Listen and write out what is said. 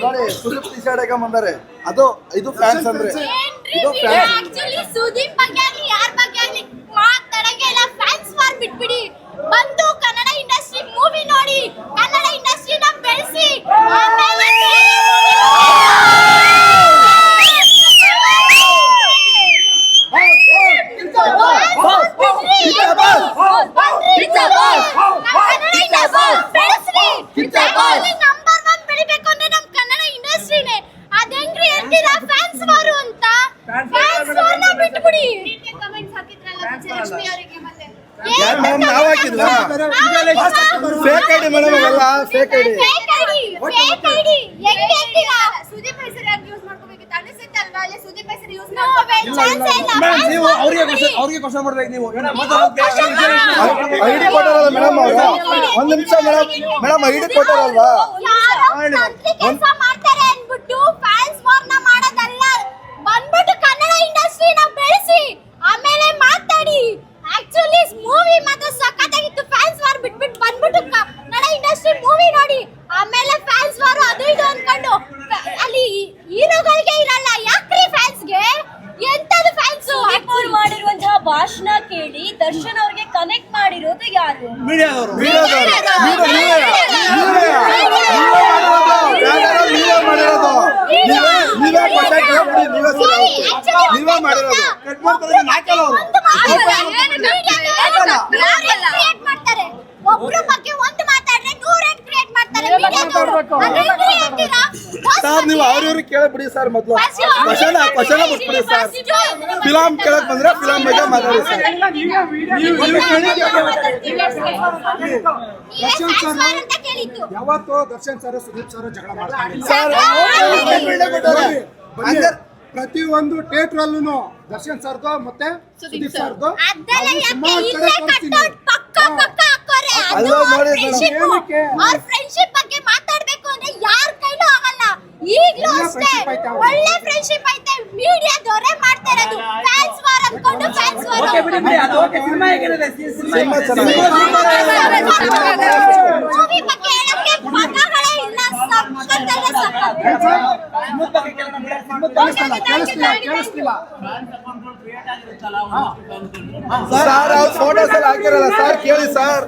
ನೋಡಿ Sudeep T shirt ಬಂದಾರೆ. ಅದು ಇದು ಫ್ಯಾನ್ಸ್ ಅಂದ್ರೆ ಇದು ಫ್ಯಾನ್ಸ್ ಆಕ್ಚುಲಿ ಸುದೀಪ್ ಬಗ್ಗೆ ಆಗ್ಲಿ ಯಾರ ಬಗ್ಗೆ ಆಗ್ಲಿ ಮಾತಾಡಂಗೆ ಇಲ್ಲ ಫ್ಯಾನ್ಸ್ ಫಾರ್ ಬಿಟ್ಬಿಡಿ ಬಂದು ಕನ್ನಡ ಇಂಡಸ್ಟ್ರಿ ಮೂವಿ ನೋಡಿ ಕನ್ನಡ ಇಂಡಸ್ಟ್ರಿನ ಬೆಳೆಸಿ ಆಮೇಲೆ ನಂಬರ್ ಒನ್ ಬೆಳಿಬೇಕು ಅಂದ್ರೆ ನಮ್ ಕನ್ನಡ ಇಂಡಸ್ಟ್ರಿನೇ ಅದ್ ಹೆಂಗ್ರಿ ಹೇಳ್ತೀರಾ? ಫ್ಯಾನ್ಸ್ ವಾರು ಅಂತ? ಫ್ಯಾನ್ಸ್ ವಾರ್ನ ಬಿಟ್ಬಿಡಿ. ಕಮೆಂಟ್ಸ್ ಹಾಕಿದ್ರಲ್ಲ ವಿಜಯಲಕ್ಷ್ಮಿ ಅವರಿಗೆ ಮತ್ತೆ. ಯಾರು ಮೇಡಮ್ ನಾವ್ ಹಾಕಿದ್ವಾ ಫೇಕ್ ಐಡಿ ಮೇಡಮ್ ಅವೆಲ್ಲ fake ID fake ID fake ID ಹೆಂಗ್ ಹೇಳ್ತೀರಾ? ಸುದೀಪ್ ಹೆಸರು ಯಾಕೆ ಯೂಸ್ ಮಾಡ್ಕೋಬೇಕಿತ್ತು? ಅನಿಸುತ್ತೆ ಅಲ್ವಾ? ಅಲ್ಲಿ ಸುದೀಪ್ ಹೆಸರು ಯೂಸ್ ಮಾಡ್ಕೋಬೇಕು. ಚಾನ್ಸ್ ಇಲ್ಲ ಮೇಡಮ್ ನೀವು ಅವ್ರಿಗೆ ಕ್ವಶನ್ ಅವ್ರಿಗೆ ಕ್ವಶನ್ ಮಾಡ್ಬೇಕು ನೀವು. ಐಡಿ ಕೊಟ್ಟಾರಲ್ಲ ಮೇಡಮ್ ಅವರು? ಒಂದ್ ನಿಮಿಷ ಮೇಡಮ್ ಮೇಡಮ್ ಐಡಿ ಕೊಟ್ಟಾರಲ್ವಾ? ಯಾರೋ ಕಂತ್ರಿ ಕೆಲಸ ಮಾಡ್ತಾರೆ ಅನ್ಬಿಟ್ಟು ಫ್ಯಾನ್ಸ್ ವಾರ್ನ ಮಾಡೋದಲ್ಲ ಬಂದ್ಬಿಟ್ಟು ಕನ್ನಡ ಇಂಡಸ್ಟ್ರಿನ ಬೆಳೆಸಿ ಆಮೇಲೆ ಮಾತಾಡಿ ಆಕ್ಚುಲಿ ಮೂವಿ ಮಾತ್ರ ಸಖತ್ತಾಗಿತ್ತು. ಫ್ಯಾನ್ಸ್ ವಾರ್ ಬಿಟ್ಬಿಟ್ಟು ಬಂದ್ಬಿಟ್ಟು ನಡ ಇಂಡಸ್ಟ್ರಿ ಮೂವಿ ನೋಡಿ. ಆಮೇಲೆ ಫ್ಯಾನ್ಸ್ ವಾರ್ ಅದು ಇದು ಅನ್ಕೊಂಡು ಅಲ್ಲಿ ಹೀರೋಗಳಿಗೆ ಇರಲ್ಲ. ಯಾಕ್ರಿ ಫ್ಯಾನ್ಸ್ಗೆ ಎಂತದು ಫ್ಯಾನ್ಸ್ ಅವ್ರು ಮಾಡಿರುವಂತಹ ಭಾಷಣ ಕೇಳಿ ದರ್ಶನ್ ಅವ್ರಿಗೆ ಕನೆಕ್ಟ್ ಮಾಡಿರೋದು ಯಾರು? ಮೀಡಿಯಾದವರು ಮೀಡಿಯಾದವ್ರು ನೀವೇ ಮಾಡಿರೋದು ನೀವೇ ನೀವೇ ಕೊಟ್ಟಾಗ ಕೇಳ್ಬಿಡಿ ನೀವೇ ಸರಿ ಆಗುತ್ತೆ. ನೀವೇ ಮಾಡಿರೋದು ಕಟ್ ಮಾಡ್ತಾರೆ ನಾಕಲ್ಲ ಅವರು ಕ್ರಿಯೇಟ್ ಮಾಡ್ತಾರೆ ಒಬ್ರು ಬಗ್ಗೆ ಒಂದು ಮಾತಾಡ್ರೆ ನೂರ ಕ್ರಿಯೇಟ್ ಮಾಡ್ತಾರೆ ಸರ್ ನೀವು ಅವ್ರಿವ್ರು ಕೇಳಬಿಡಿ ಸರ್ ಮೊದಲು ಕ್ವಶನ್ ಕ್ವಶನ್ ಬಿಟ್ಬಿಡಿ ಸರ್ ಫಿಲಂ ಕೇಳಕ್ ಬಂದ್ರೆ ಫಿಲಂ ಬಗ್ಗೆ ಮಾತಾಡಿ ಸರ್ ಅಂತ ಕೇಳಿದ್ದು ಯಾವತ್ತು ದರ್ಶನ್ ಸರ್ ಸುದೀಪ್ ಸರ್ ಜಗಳ ಮಾಡ್ತಾರೆ ಸರ್ ಬನ್ನಿ, ಬನ್ನಿ. ಪ್ರತಿ ಒಂದು ಥಿಯೇಟರ್ ಅಲ್ಲೂ ದರ್ಶನ್ ಸರ್ದು ಮತ್ತೆ ಸುದೀಪ್ ಸರ್ದು. ಫ್ರೆಂಡ್ಶಿಪ್ ಏನಕ್ಕೆ? ಅವ್ರ ಫ್ರೆಂಡ್ಶಿಪ್ ಬಗ್ಗೆ ಮಾತಾಡ್ಬೇಕು ಅಂದ್ರೆ ಯಾರ ಕೈಲೂ ಆಗಲ್ಲ. ಈಗ್ಲೂ ಅಷ್ಟೇ. ಒಳ್ಳೆ ಫ್ರೆಂಡ್ಶಿಪ್ ಐತೆ ಮೀಡಿಯಾದವರೇ ಮಾಡ್ತಾ ಇರೋದು. ಫ್ಯಾನ್ಸ್ ವಾರ್ ಅನ್ಕೊಂಡು ಫ್ಯಾನ್ಸ್ ವಾರ್ ಸರ್ ಅವ್ರ ಫೋಟೋಸ್ ಎಲ್ಲ ಹಾಕಿರಲ್ಲ ಸರ್ ಕೇಳಿ ಸರ್.